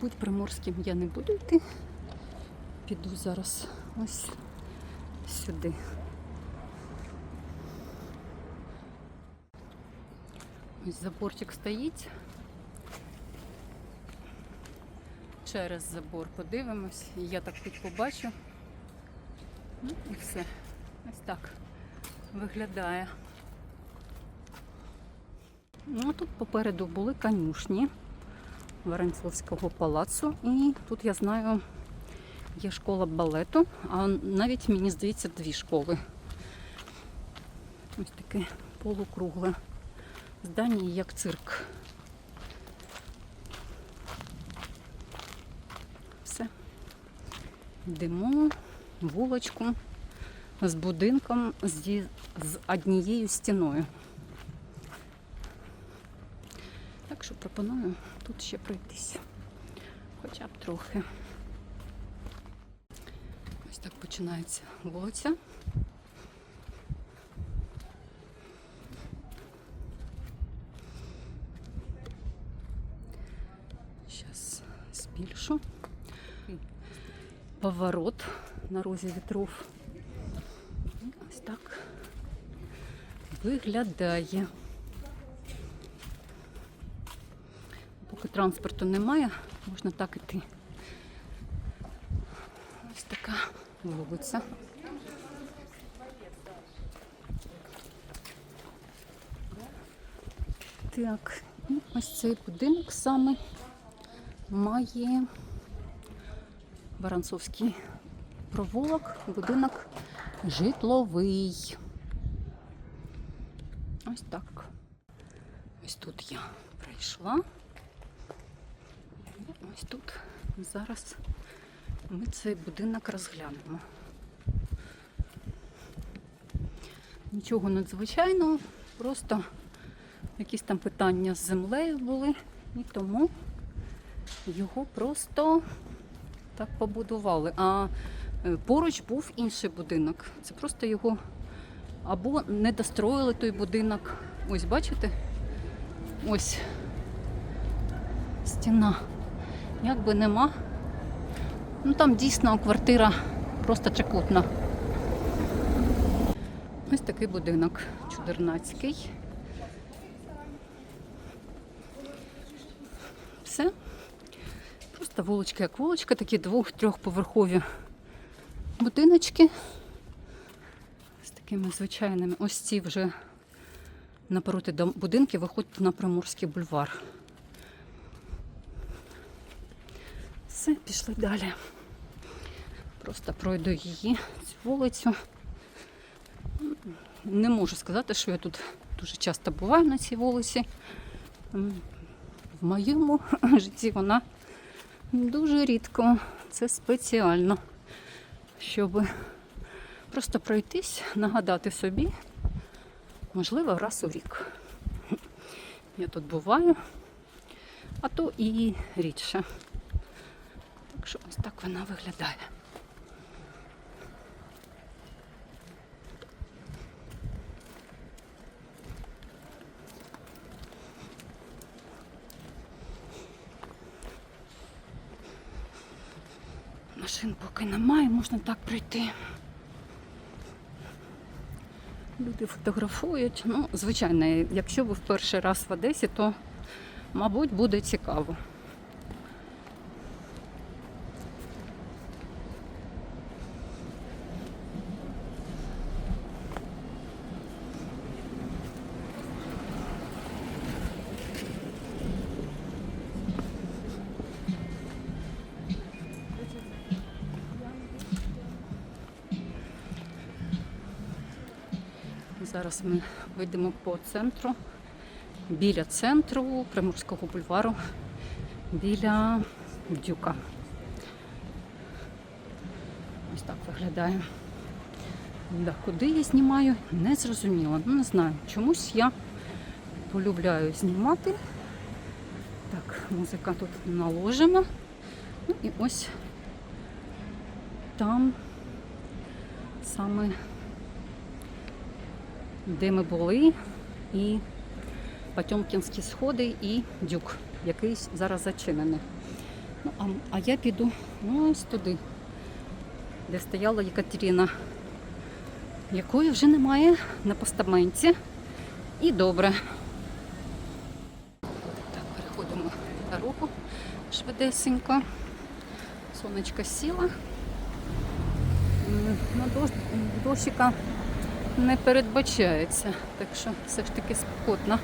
Мабуть, приморським я не буду йти. Піду зараз ось сюди. Ось заборчик стоїть. Через забор подивимось. Я так тут побачу. Ну і все. Ось так виглядає. Ну, тут попереду були конюшні Воронцовського палацу. І тут я знаю, є школа балету, а навіть мені здається дві школи. Ось таке полукругле здання, як цирк. Все. Йдемо вулочку з будинком зі, з однією стіною. Так що пропоную тут ще пройтись. Хоча б трохи. Ось так починається вулиця. Зараз збільшу. Поворот на розі вітров. Ось так виглядає. Поки транспорту немає, можна так іти. Ось така вулиця. Так, і ось цей будинок саме має Воронцовський провулок, будинок житловий. Ось так. Ось тут я прийшла. Ось тут зараз ми цей будинок розглянемо. Нічого надзвичайного, просто якісь там питання з землею були, і тому його просто так побудували. А е, поруч був інший будинок. Це просто його або не достроїли той будинок. Ось бачите? Ось стіна. Якби нема. Ну там дійсно квартира просто трикутна. Ось такий будинок чудернацький. Все. Просто вуличка як вуличка, такі двох-трьохповерхові будиночки. З такими звичайними. Ось ці вже напроти будинки виходять на Приморський бульвар. Все, пішли далі. Просто пройду її, цю вулицю. Не можу сказати, що я тут дуже часто буваю на цій вулиці. В моєму житті вона дуже рідко. Це спеціально, щоб просто пройтись, нагадати собі, можливо, раз у рік. Я тут буваю, а то і рідше. Так вона виглядає. Машин поки немає, можна так пройти. Люди фотографують. Ну, звичайно, якщо ви в перший раз в Одесі, то, мабуть, буде цікаво. Зараз ми вийдемо по центру, біля центру Приморського бульвару, біля Дюка. Ось так виглядає. Да, куди я знімаю, не зрозуміла. Ну, не знаю. Чомусь я полюбляю знімати. Так, музика тут наложена. Ну і ось там саме де ми були, і Потьомкінські сходи, і дюк, який зараз зачинений. Ну, а, а я піду ну, ось туди, де стояла Екатерина, якої вже немає на постаменті. І добре. Так, переходимо дорогу швидесенько. Сонечко сіла. Ну, дощ, дощика не передбачається, так що все ж таки спекотно.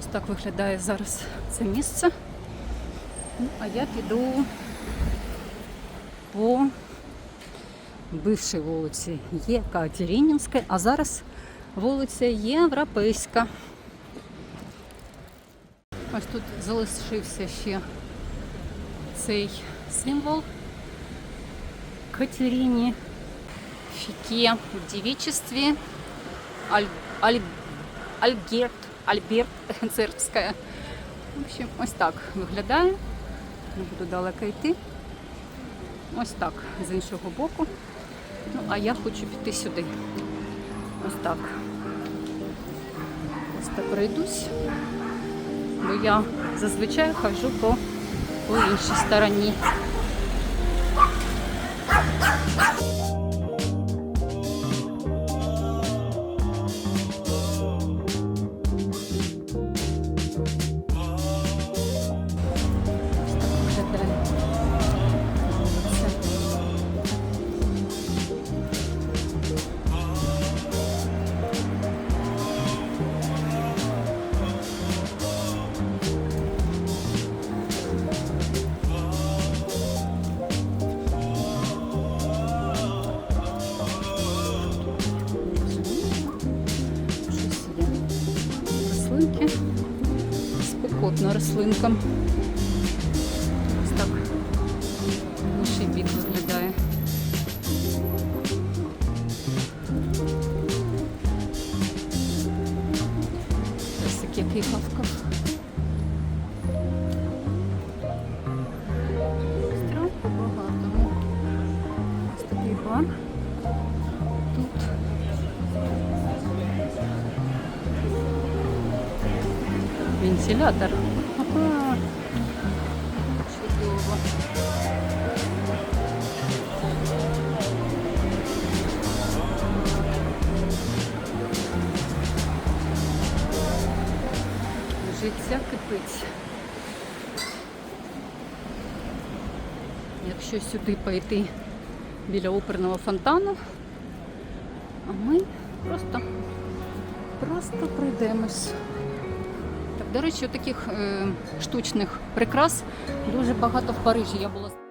Ось так виглядає зараз це місце. Ну, а я піду по бившій вулиці Єкатеринівська, а зараз вулиця Європейська. Ось тут залишився ще цей символ Катерині Фіке в дівічестві Аль, Аль, Альгерт, Альберт Цербська. В общем, ось так виглядає. Не буду далеко йти. Ось так, з іншого боку. Ну, а я хочу піти сюди. Ось так. Ось так пройдусь. Бо я зазвичай ходжу по, по іншій стороні. Рослинкам. Життя кипить. Якщо сюди пойти біля оперного фонтану, а ми просто, просто пройдемось. Так, до речі, таких е, штучних прикрас дуже багато в Парижі. Я була.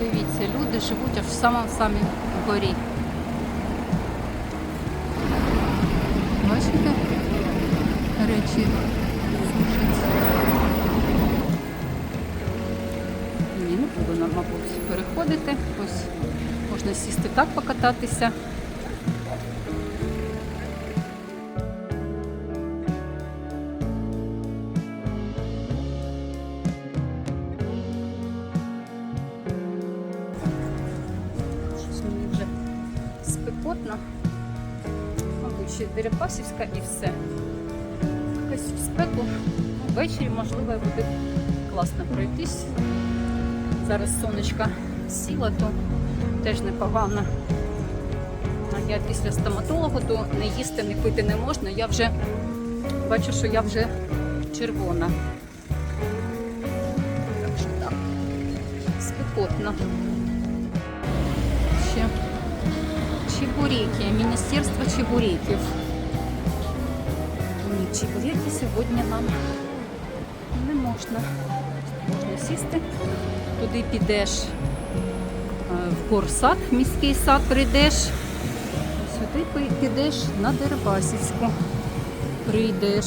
Дивіться, люди живуть аж в самому самій горі. Бачите? Речі сушаться. Ні, не буду нам, мабуть, переходити. Ось можна сісти так покататися. Дерипасівська і все. Якось в спеку. Ввечері, можливо, буде класно пройтись. Зараз сонечко сіла, то теж непогано. А я після стоматолога, то не їсти, не пити не можна. Я вже бачу, що я вже червона. Так що так. Спекотно. Ще чебуреки, Міністерство чебуреків. Ні, чебуреки сьогодні нам не можна. Можна сісти. Туди підеш е, в горсад, в міський сад прийдеш. Сюди підеш на Дербасівську. Прийдеш.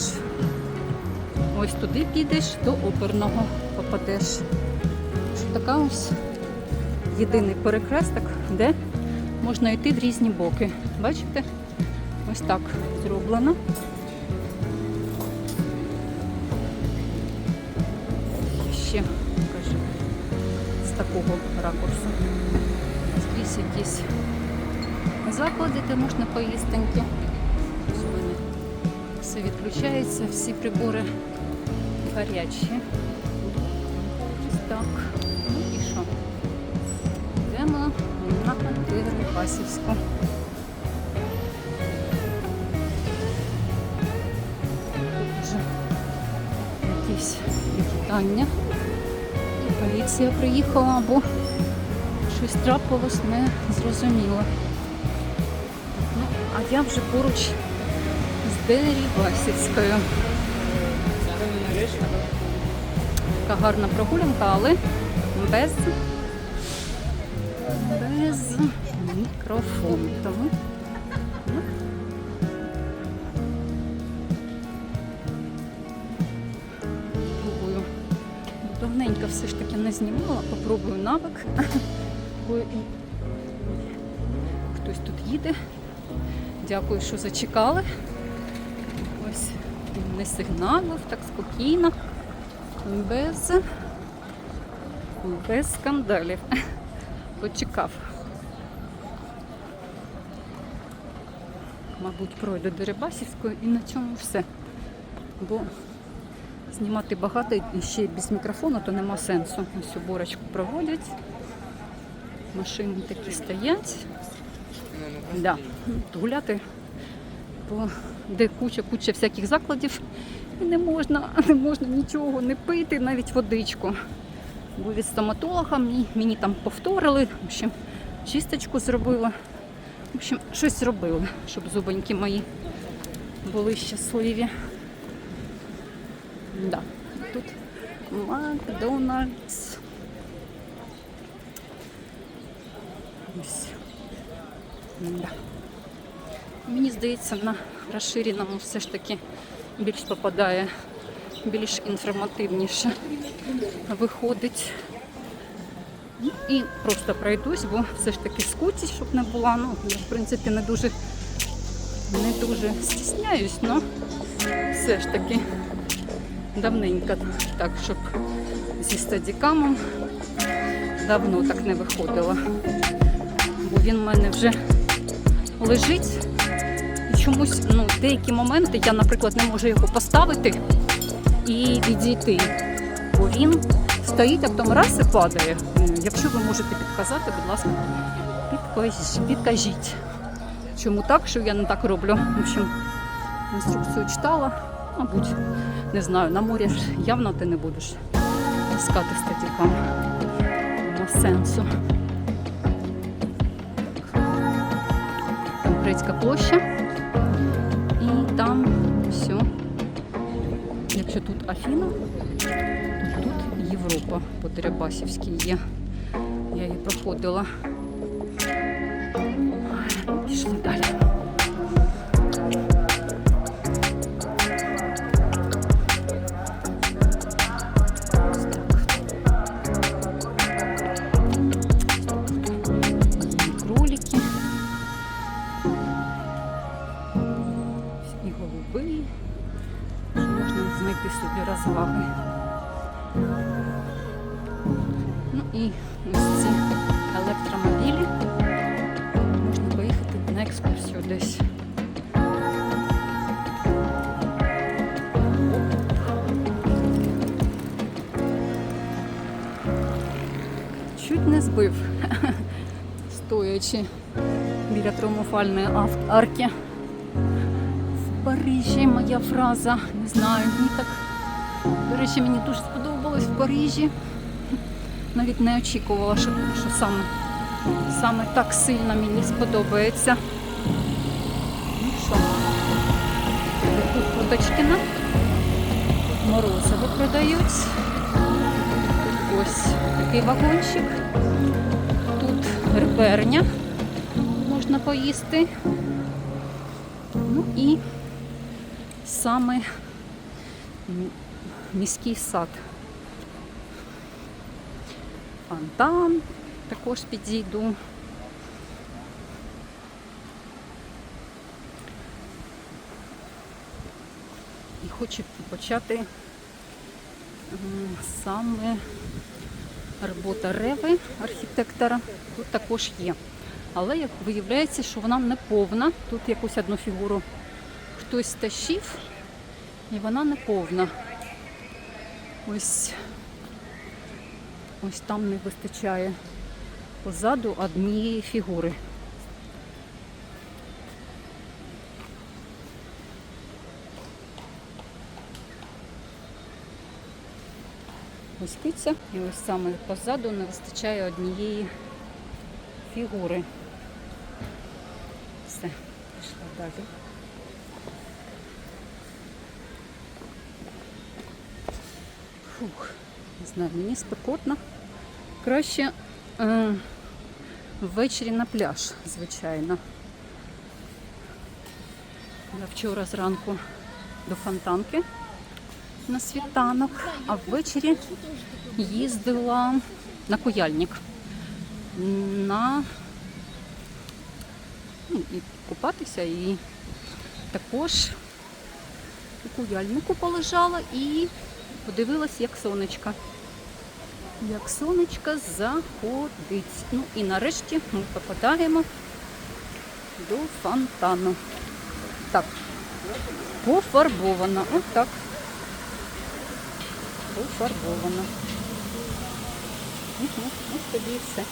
Ось туди підеш, до оперного попадеш. Така ось єдиний перекресток, де можна йти в різні боки. Бачите? Ось так зроблено. Ще покажу з такого ракурсу. Скрізь якісь заклади, де можна поїстеньки. Все відключається, всі прибори гарячі. Так. І що? Йдемо на Дерибасівську. Вже якісь вітання. Поліція приїхала, бо щось трапилось, не зрозуміло. Ну, а я вже поруч з Дерибасівською. Така гарна прогулянка, але без, без мікрофону. Тому Давненько все ж таки не знімала, попробую навик. Хтось тут їде. Дякую, що зачекали. Ось не сигналив, так спокійно, без, без скандалів. Почекав. Мабуть, пройду до Рибасівської і на цьому все. Бо знімати багато і ще без мікрофону, то нема сенсу. Ось уборочку проводять. Машини такі стоять. Да. Гуляти, по, де куча-куча всяких закладів. І не можна, не можна нічого не пити, навіть водичку. Бо від стоматолога мені, мені там повторили, в общем, чисточку зробила. В общем, щось зробили, щоб зубоньки мої були щасливі. Да. Тут Макдональдс. Ось. Да. Мені здається, на розширеному все ж таки більш попадає, більш інформативніше виходить. Ну, І просто пройдусь, бо все ж таки скутість, щоб не була. Ну, я, в принципі, не дуже, не дуже стісняюсь, але все ж таки давненько так, щоб зі стадікамом давно так не виходила. Бо він в мене вже лежить. І чомусь ну, деякі моменти я, наприклад, не можу його поставити і відійти. Бо він стоїть, а потім раз і падає. Якщо ви можете підказати, будь ласка, підкажіть. Чому так, що я не так роблю? В общем, інструкцію читала, мабуть, не знаю, на морі ж явно ти не будеш таскати статікам. Нема сенсу. Там Грецька площа. І там все. Якщо тут Афіна, то тут Європа по Дерибасівській є. Я її проходила. Собі. Ну і ось ці електромобілі. Можна поїхати на екскурсію десь. Чуть не збив, стоячи біля триумфальної ав- арки. В Парижі моя фраза. Не знаю, мені так. До речі, мені дуже сподобалось в Парижі. Навіть не очікувала, що, що саме, саме так сильно мені сподобається. Ну що, тут Куточкіна. Морозиво продають. Тут ось такий вагончик. Тут реберня можна поїсти. Ну і саме міський сад. Фонтан також підійду. І хочу почати саме робота Реви, архітектора. Тут також є. Але як виявляється, що вона не повна. Тут якусь одну фігуру хтось стащив, і вона не повна. Ось, ось там не вистачає позаду однієї фігури. Ось киця, і ось саме позаду не вистачає однієї фігури. Все, пішла далі. Фух, не знаю, мені спекотно. Краще е, ввечері на пляж, звичайно. Я вчора зранку до фонтанки на світанок, а ввечері їздила на куяльник. На ну, купатися, і також у куяльнику полежала і подивилась, як сонечко. Як сонечко заходить. Ну і нарешті ми попадаємо до фонтану. Так, пофарбовано. Ось так. Пофарбовано. Угу, ось тобі і все.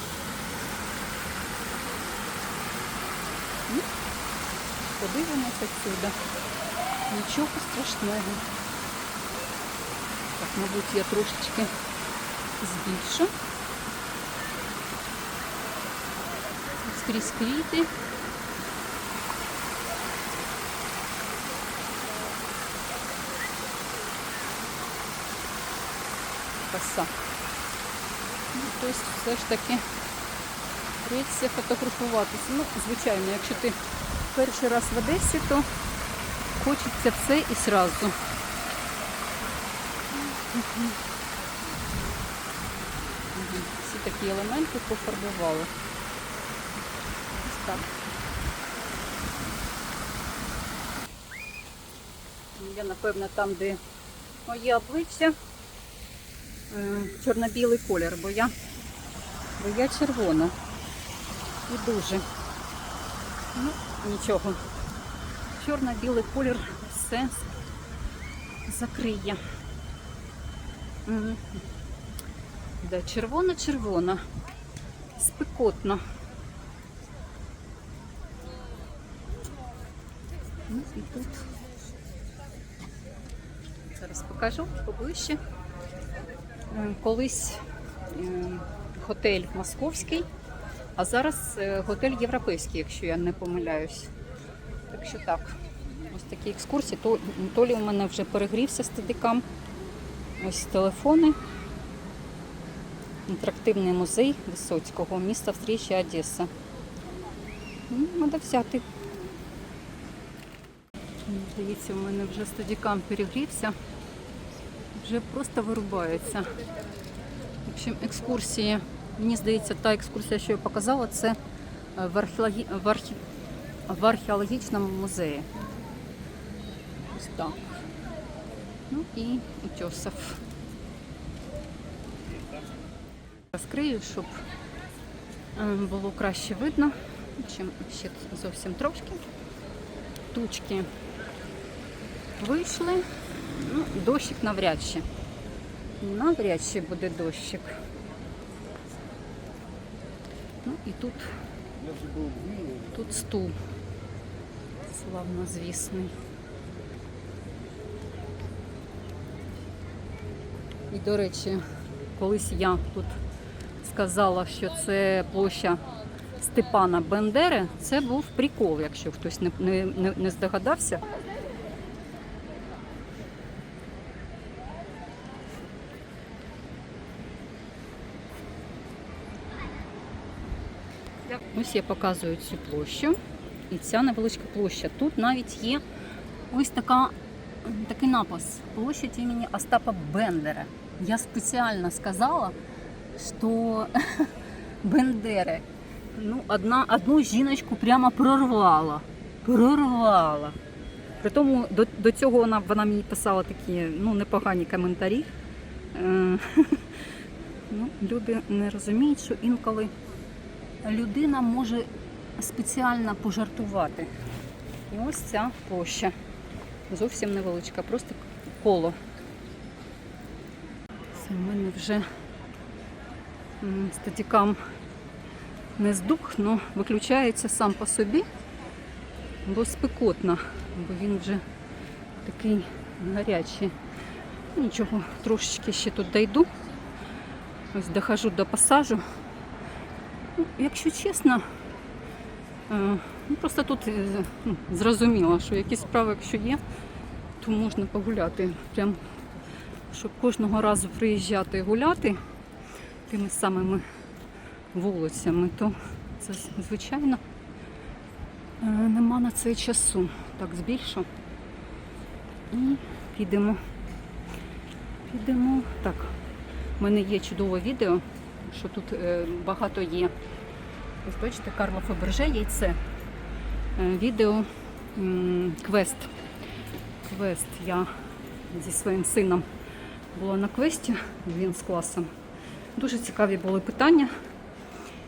Подивимося отсюда. Нічого страшного. Так, мабуть, я трошечки збільшу. Скрізь квіти. Краса. Ну, тобто все ж таки прийдеться фотографуватися. Ну, звичайно, якщо ти перший раз в Одесі, то хочеться все і сразу. Всі такі елементи пофарбували. Ось так. Я, напевно, там, де моє обличчя, е, чорно-білий колір, бо я, бо я червона. І дуже. Ну, нічого. Чорно-білий колір все закриє. Да, червона-червона. Спекотно. Ну і тут. Зараз покажу поближче. Е, Колись е, готель московський, а зараз е, готель європейський, якщо я не помиляюсь. Так що так. Ось такі екскурсії. То, то лі у мене вже перегрівся стадикам. Ось телефони. Інтерактивний музей Висоцького, міста встрічі Одеса. Ну, Треба взяти. Дивіться, у мене вже стадікам перегрівся. Вже просто вирубається. В общем, екскурсії. Мені здається, та екскурсія, що я показала, це е, в, археологі... в, архі... в археологічному музеї. Ось так. Ну і утесов. Розкрию, щоб е, було краще видно, чим ще зовсім трошки. Тучки вийшли. Ну, дощик навряд чи. Навряд чи буде дощик. Ну і тут, тут стул. Славнозвісний. І, до речі, колись я тут сказала, що це площа Степана Бендери, це був прикол, якщо хтось не, не, не- здогадався. Ось я показую цю площу. І ця невеличка площа. Тут навіть є ось така, такий напис площадь імені Остапа Бендера. Я спеціально сказала, що Бендери. Ну, одна, одну жіночку прямо прорвала. Прорвала. При тому до, до цього вона, вона мені писала такі ну, непогані коментарі. Е, ну, люди не розуміють, що інколи людина може спеціально пожартувати. І ось ця площа. Зовсім невеличка, просто коло. Це в мене вже статікам не здух, але виключається сам по собі, бо спекотно, бо він вже такий гарячий. Нічого, трошечки ще тут дойду. Ось дохожу до пасажу. Ну, якщо чесно, е, ну, просто тут е, ну, зрозуміло, що якісь справи, якщо є, то можна погуляти. Прям, щоб кожного разу приїжджати і гуляти тими самими вулицями, то це звичайно е, нема на це часу. Так, збільшу. І підемо. Підемо. Так, в мене є чудове відео, що тут е, багато є. Ось бачите, Карло Фаберже яйце. Е, відео квест. Квест. Я зі своїм сином була на квесті, він з класом. Дуже цікаві були питання,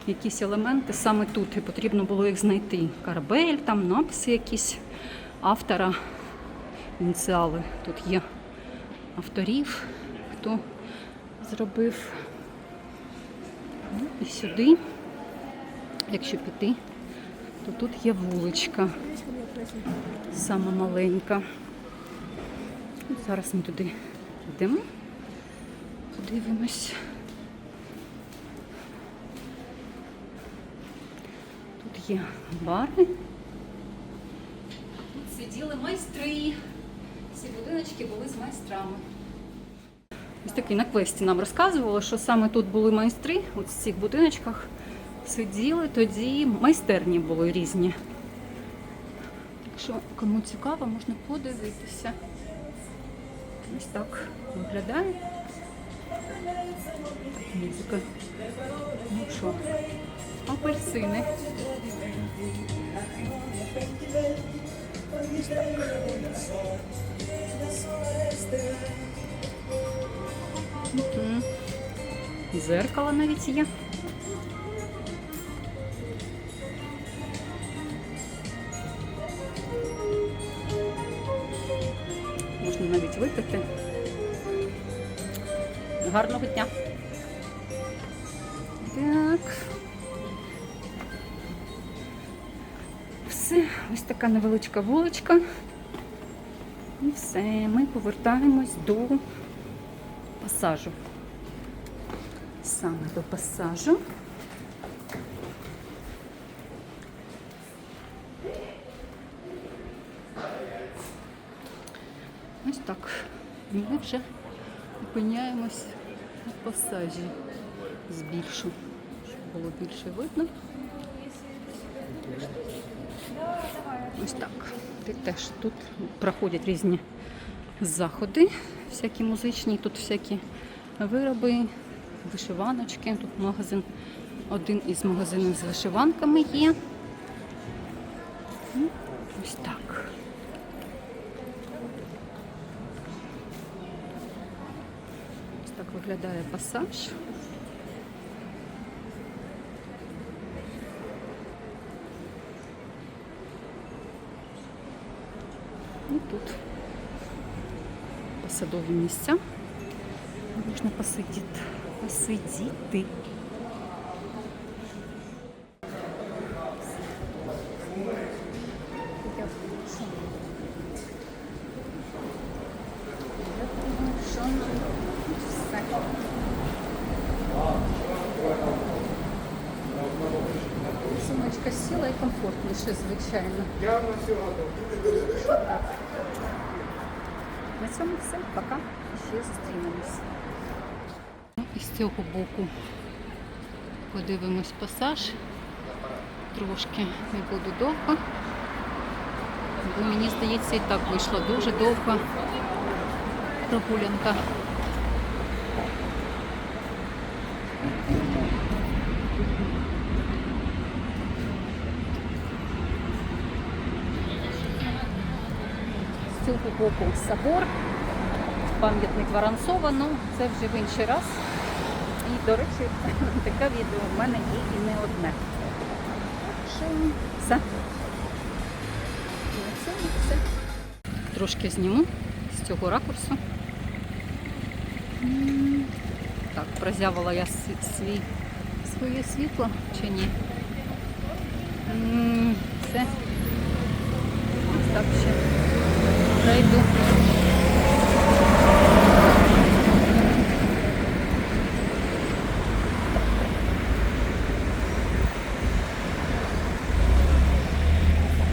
якісь елементи саме тут, і потрібно було їх знайти. Корабель, там написи якісь автора, ініціали. Тут є авторів, хто зробив. Ну, І сюди, якщо піти, то тут є вуличка, сама маленька. Зараз ми туди йдемо, подивимось. Тут є бари. Тут сиділи майстри. Ці будиночки були з майстрами. Ось такий на квесті нам розказували, що саме тут були майстри, от в цих будиночках сиділи, тоді майстерні були різні. Так що, кому цікаво, можна подивитися. Ось так виглядає. Музика. Ну що, апельсини. Зеркало навіть є. Можна навіть випити. Гарного дня. Така невеличка вуличка. І все, ми повертаємось до пасажу. Саме до пасажу. Ось так. Ми вже опиняємось на пасажі. Збільшу, щоб було більше видно. Ось так. Теж тут проходять різні заходи, всякі музичні, тут всякі вироби, вишиваночки. Тут магазин, один із магазинів з вишиванками є. Ну, Ось так. Ось так виглядає пасаж. посадові місця. Можна посидіти. Посидіти. Сумочка сіла і комфортніше, звичайно. На Цьому все. Пока. Ще зустрінемось. Ну, І з цього боку подивимось пасаж. Трошки не буду довго. Бо мені здається, і так вийшла дуже довга прогулянка. Боку собор, пам'ятник Воронцова, ну це вже в інший раз. І, до речі, таке відео в мене є і не одне. Так що все. Все. Трошки зніму з цього ракурсу. Так, прозявила я свій, своє світло чи ні? Все. Так ще пройду.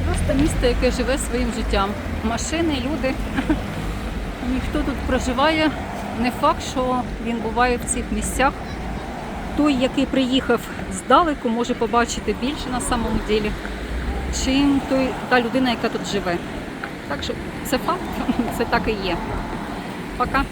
Просто місто, яке живе своїм життям. Машини, люди. Ніхто тут проживає. Не факт, що він буває в цих місцях. Той, який приїхав здалеку, може побачити більше на самому ділі, чим той, та людина, яка тут живе. Так що це факт, це так і є. Пока.